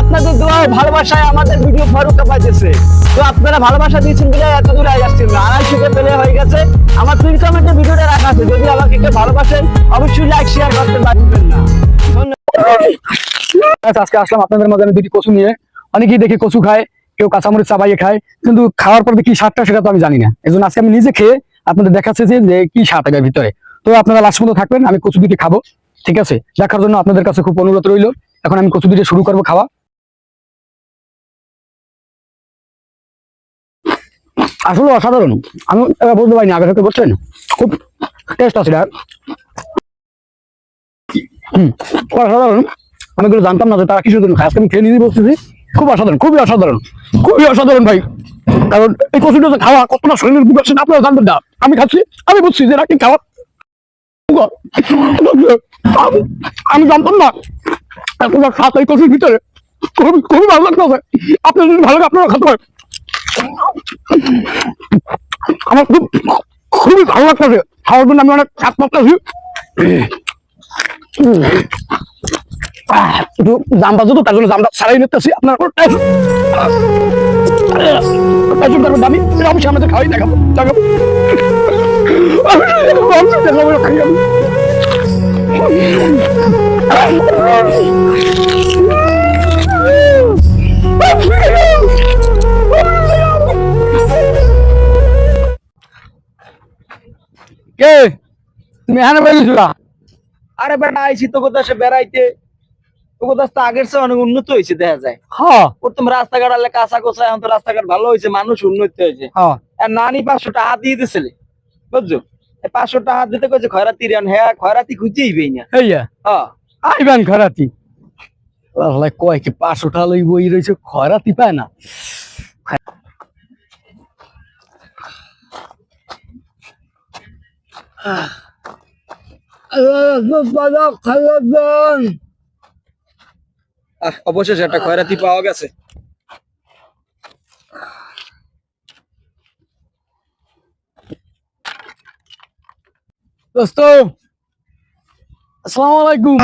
আপনাদের দোয়া ও ভালোবাসায় আমাদের ভিডিও ফারুকা পাইতেছে তো আপনারা ভালোবাসা দিয়েছেন বলে এত দূরে আসছেন না। আড়াইশোকে পেলে হয়ে গেছে। আমার পিন কমেন্টে ভিডিওটা রাখা আছে যদি আমাকে কেউ ভালোবাসেন অবশ্যই লাইক শেয়ার করতে পারবেন না। আচ্ছা, আজকে আসলাম আপনাদের মাঝে আমি দুটি কচু নিয়ে। অনেকেই দেখি কচু খায় কেউ কাঁচামরিচ চাবাইয়ে খায়। কিন্তু খাওয়ার পর কি স্বাদটা সেটা তো আমি জানি না। এই জন্য আজকে আমি নিজে খেয়ে আপনাদের দেখাচ্ছি যে কি স্বাদ এর ভিতরে। তো আপনারা লাস্ট পর্যন্ত থাকবেন আমি কচু দুটি খাব ঠিক আছে? দেখার জন্য আপনাদের কাছে খুব অনুরোধ রইল। এখন আমি কচু দুটি শুরু করব খাওয়া। আসলে অসাধারণ। আমি বলতে পারিনি আগে থেকে বলছেন খুব টেস্ট আছে হুম অসাধারণ। আমি এগুলো জানতাম না যে তারা জন্য খায়। আজকে আমি খেয়ে নিজে বলতেছি খুব অসাধারণ, খুবই অসাধারণ খুবই অসাধারণ ভাই। কারণ এই কচুটা যে খাওয়া কতটা শরীরের বুক আছে আপনারা জানবেন না। আমি খাচ্ছি, আমি বুঝছি যে নাকি খাওয়া। আমি- জানতাম না। এতটা স্বাদ এই কচুর ভিতরে। খুবই ভালো লাগতেছে। আপনার যদি ভালো লাগে আপনারা খাতে পারেন। আমার খুব খুবই ভালো লাগতেছে খাওয়ার জন্য আমি অনেক স্বাদ পাচ্ছি একটু দাম বাজে তো তার জন্য দামটা ছাড়াই নিতেছি। আপনার দামি অবশ্যই আমাদের খাওয়াই দেখাবো দেখাবো। দেখাবো, খাই। কে? তুমি এখানে বেরিয়েছো আরে বেটা আইছি তো কোথাও সে বেড়াইতে তো কোথাও তো আগের চেয়ে অনেক উন্নত হয়েছে দেখা যায়। হ্যাঁ প্রথম রাস্তাঘাট আলে কাঁচা কোচা এখন তো রাস্তাঘাট ভালো হয়েছে মানুষ উন্নত হয়েছে। হ্যাঁ আর নানি পাঁচশো টাকা দিয়ে দিছিলে বুঝছ? পাঁচশো টাকা দিতে কইছে খয়রাতি রান হ্যাঁ খয়রাতি খুঁজেই পেই না। হ্যাঁ আইবেন খরাতি আল্লাহ কয় কি পাঁচশো টাকা লই বই রয়েছে খরাতি পায় না। অবশেষে একটা খয়রাতি পাওয়া গেছে দোস্ত আসসালামু আলাইকুম